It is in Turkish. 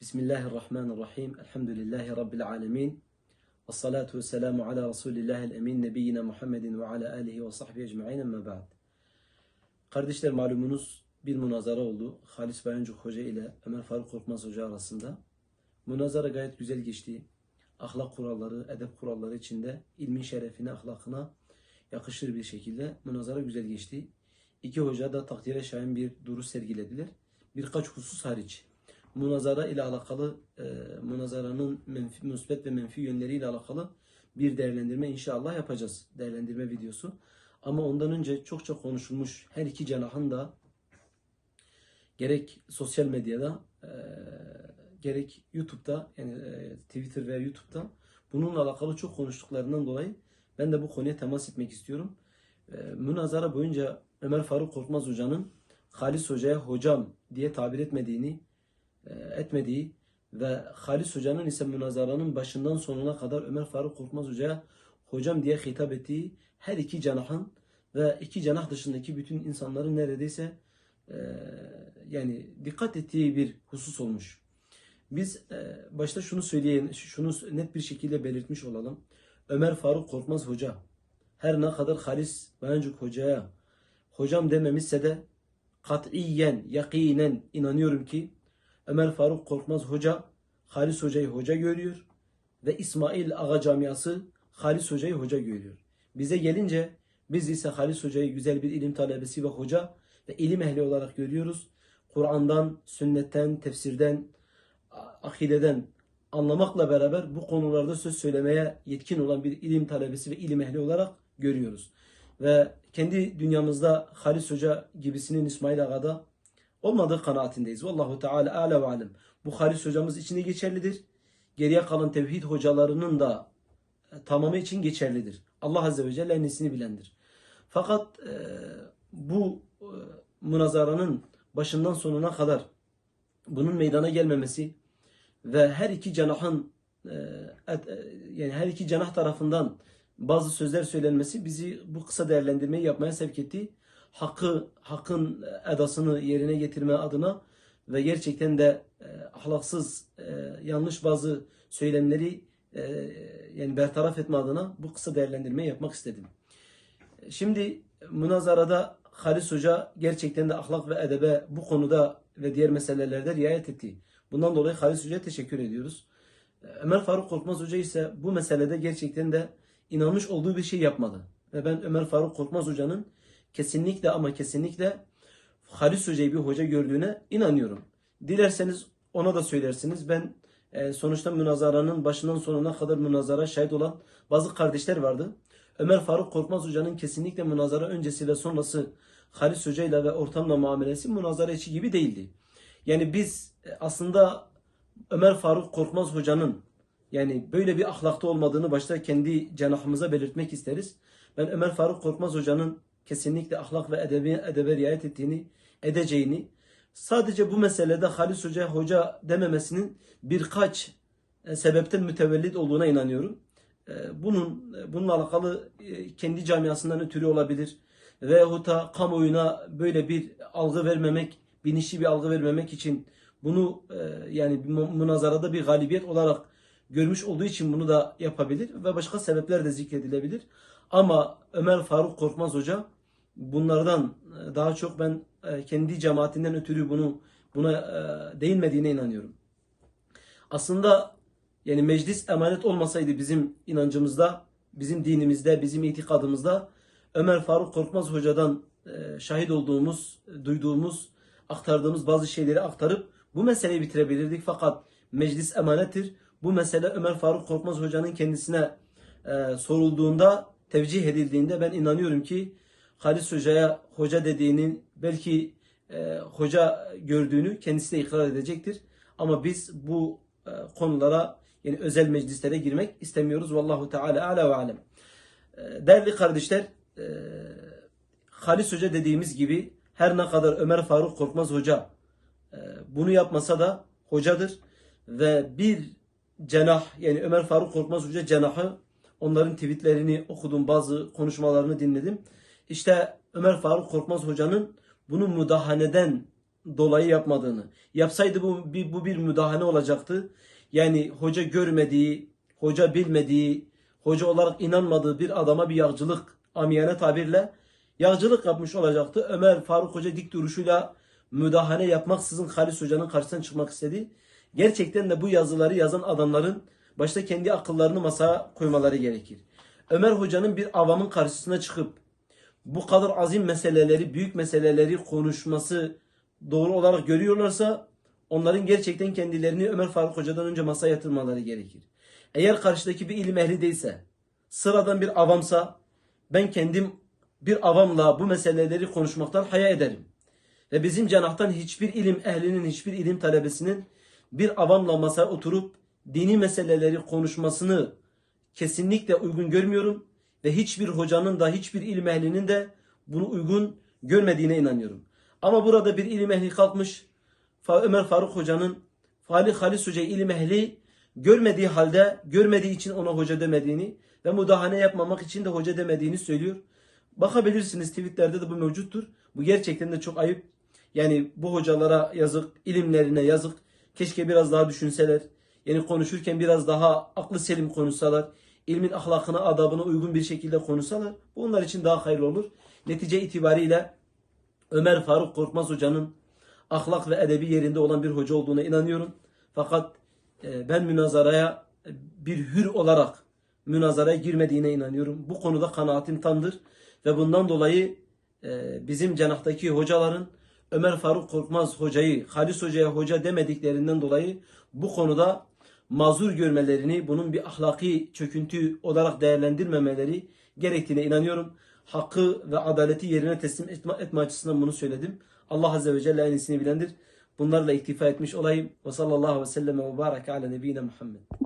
Bismillahirrahmanirrahim. Elhamdülillahi Rabbil alemin. Ve salatu ve selamu ala Resulillahil emin nebiyyina Muhammedin ve ala alihi ve sahbihi ecma'in emme ba'd. Kardeşler malumunuz bir münazara oldu. Halis Bayancuk Hoca ile Ömer Faruk Korkmaz Hoca arasında. Münazara gayet güzel geçti. Ahlak kuralları, edep kuralları içinde ilmin şerefine, ahlakına yakışır bir şekilde münazara güzel geçti. İki hoca da takdire şayan bir duruş sergilediler. Birkaç husus hariç münazara ile alakalı e, münazaranın menfi, müsbet ve menfi yönleriyle alakalı bir değerlendirme inşallah yapacağız. Değerlendirme videosu. Ama ondan önce çok çok konuşulmuş her iki cenahın da gerek sosyal medyada e, gerek YouTube'da yani e, Twitter veya YouTube'da bununla alakalı çok konuştuklarından dolayı ben de bu konuya temas etmek istiyorum. E, münazara boyunca Ömer Faruk Korkmaz Hoca'nın Halis Hoca'ya hocam diye tabir etmediğini etmediği ve Halis Hoca'nın ise münazaranın başından sonuna kadar Ömer Faruk Korkmaz Hoca'ya hocam diye hitap ettiği her iki cenahın ve iki cenah dışındaki bütün insanların neredeyse e, yani dikkat ettiği bir husus olmuş. Biz e, başta şunu söyleyelim, şunu net bir şekilde belirtmiş olalım. Ömer Faruk Korkmaz Hoca her ne kadar Halis Bayancuk Hoca'ya hocam dememişse de katiyen, yakinen inanıyorum ki Ömer Faruk Korkmaz Hoca Halis Hoca'yı hoca görüyor ve İsmail Ağa Camiası Halis Hoca'yı hoca görüyor. Bize gelince biz ise Halis Hoca'yı güzel bir ilim talebesi ve hoca ve ilim ehli olarak görüyoruz. Kur'an'dan, sünnetten, tefsirden, akideden anlamakla beraber bu konularda söz söylemeye yetkin olan bir ilim talebesi ve ilim ehli olarak görüyoruz. Ve kendi dünyamızda Halis Hoca gibisinin İsmail Ağa'da olmadığı kanaatindeyiz. Vallahu Teala ala ve alem. Bu Halis hocamız için de geçerlidir. Geriye kalan tevhid hocalarının da e, tamamı için geçerlidir. Allah Azze ve Celle en bilendir. Fakat e, bu e, münazaranın başından sonuna kadar bunun meydana gelmemesi ve her iki cenahın e, et, e, yani her iki cenah tarafından bazı sözler söylenmesi bizi bu kısa değerlendirmeyi yapmaya sevk etti hakkı, hakkın edasını yerine getirme adına ve gerçekten de e, ahlaksız, e, yanlış bazı söylemleri e, yani bertaraf etme adına bu kısa değerlendirmeyi yapmak istedim. Şimdi münazarada Halis Hoca gerçekten de ahlak ve edebe bu konuda ve diğer meselelerde riayet etti. Bundan dolayı Halis Hoca'ya teşekkür ediyoruz. Ömer Faruk Korkmaz Hoca ise bu meselede gerçekten de inanmış olduğu bir şey yapmadı. Ve ben Ömer Faruk Korkmaz Hoca'nın kesinlikle ama kesinlikle Halis Hoca'yı bir hoca gördüğüne inanıyorum. Dilerseniz ona da söylersiniz. Ben e, sonuçta münazaranın başından sonuna kadar münazara şahit olan bazı kardeşler vardı. Ömer Faruk Korkmaz Hoca'nın kesinlikle münazara öncesi ve sonrası Halis Hoca ile ve ortamla muamelesi münazara içi gibi değildi. Yani biz e, aslında Ömer Faruk Korkmaz Hoca'nın yani böyle bir ahlakta olmadığını başta kendi cenahımıza belirtmek isteriz. Ben Ömer Faruk Korkmaz Hoca'nın kesinlikle ahlak ve edebi, edebe riayet ettiğini, edeceğini, sadece bu meselede Halis Hoca hoca dememesinin birkaç e, sebepten mütevellit olduğuna inanıyorum. E, bunun e, bununla alakalı kendi camiasından ötürü olabilir. Veyahut da kamuoyuna böyle bir algı vermemek, bilinçli bir algı vermemek için bunu yani münazarada bir galibiyet olarak görmüş olduğu için bunu da yapabilir ve başka sebepler de zikredilebilir. Ama Ömer Faruk Korkmaz Hoca bunlardan e, daha çok ben e, kendi cemaatinden ötürü bunu buna e, değinmediğine inanıyorum. Aslında yani meclis emanet olmasaydı bizim inancımızda, bizim dinimizde, bizim itikadımızda Ömer Faruk Korkmaz Hoca'dan şahit olduğumuz, duyduğumuz, aktardığımız bazı şeyleri aktarıp bu meseleyi bitirebilirdik. Fakat meclis emanettir. Bu mesele Ömer Faruk Korkmaz Hoca'nın kendisine sorulduğunda tevcih edildiğinde ben inanıyorum ki Halis Hoca'ya hoca dediğinin belki e, hoca gördüğünü kendisi de ikrar edecektir. Ama biz bu e, konulara yani özel meclislere girmek istemiyoruz. Vallahu Teala ala ve alem. E, değerli kardeşler e, Halis Hoca dediğimiz gibi her ne kadar Ömer Faruk Korkmaz Hoca e, bunu yapmasa da hocadır ve bir cenah yani Ömer Faruk Korkmaz Hoca cenahı Onların tweetlerini okudum, bazı konuşmalarını dinledim. İşte Ömer Faruk Korkmaz Hoca'nın bunu müdahaneden dolayı yapmadığını. Yapsaydı bu bir, bu bir müdahale olacaktı. Yani hoca görmediği, hoca bilmediği, hoca olarak inanmadığı bir adama bir yağcılık amiyane tabirle yağcılık yapmış olacaktı. Ömer Faruk Hoca dik duruşuyla müdahale yapmaksızın Halis Hoca'nın karşısına çıkmak istedi. Gerçekten de bu yazıları yazan adamların başta kendi akıllarını masaya koymaları gerekir. Ömer Hoca'nın bir avamın karşısına çıkıp bu kadar azim meseleleri, büyük meseleleri konuşması doğru olarak görüyorlarsa onların gerçekten kendilerini Ömer Faruk Hoca'dan önce masaya yatırmaları gerekir. Eğer karşıdaki bir ilim ehli değilse, sıradan bir avamsa ben kendim bir avamla bu meseleleri konuşmaktan haya ederim. Ve bizim cenahtan hiçbir ilim ehlinin, hiçbir ilim talebesinin bir avamla masaya oturup dini meseleleri konuşmasını kesinlikle uygun görmüyorum. Ve hiçbir hocanın da hiçbir ilim ehlinin de bunu uygun görmediğine inanıyorum. Ama burada bir ilim ehli kalkmış. Ömer Faruk Hoca'nın Fali Halis Hoca'yı ilim ehli görmediği halde, görmediği için ona hoca demediğini ve müdahale yapmamak için de hoca demediğini söylüyor. Bakabilirsiniz tweetlerde de bu mevcuttur. Bu gerçekten de çok ayıp. Yani bu hocalara yazık, ilimlerine yazık. Keşke biraz daha düşünseler. Yani konuşurken biraz daha aklı selim konuşsalar. İlmin ahlakına, adabına uygun bir şekilde konuşsalar. Bu onlar için daha hayırlı olur. Netice itibariyle Ömer Faruk Korkmaz Hoca'nın ahlak ve edebi yerinde olan bir hoca olduğuna inanıyorum. Fakat e, ben münazaraya e, bir hür olarak münazaraya girmediğine inanıyorum. Bu konuda kanaatim tamdır. Ve bundan dolayı e, bizim canahtaki hocaların Ömer Faruk Korkmaz hocayı, Halis hocaya hoca demediklerinden dolayı bu konuda mazur görmelerini, bunun bir ahlaki çöküntü olarak değerlendirmemeleri gerektiğine inanıyorum. Hakkı ve adaleti yerine teslim etme, etme açısından bunu söyledim. Allah Azze ve Celle en iyisini bilendir. Bunlarla iktifa etmiş olayım. Ve sallallahu aleyhi ve sellem ve baraka ala nebine Muhammed.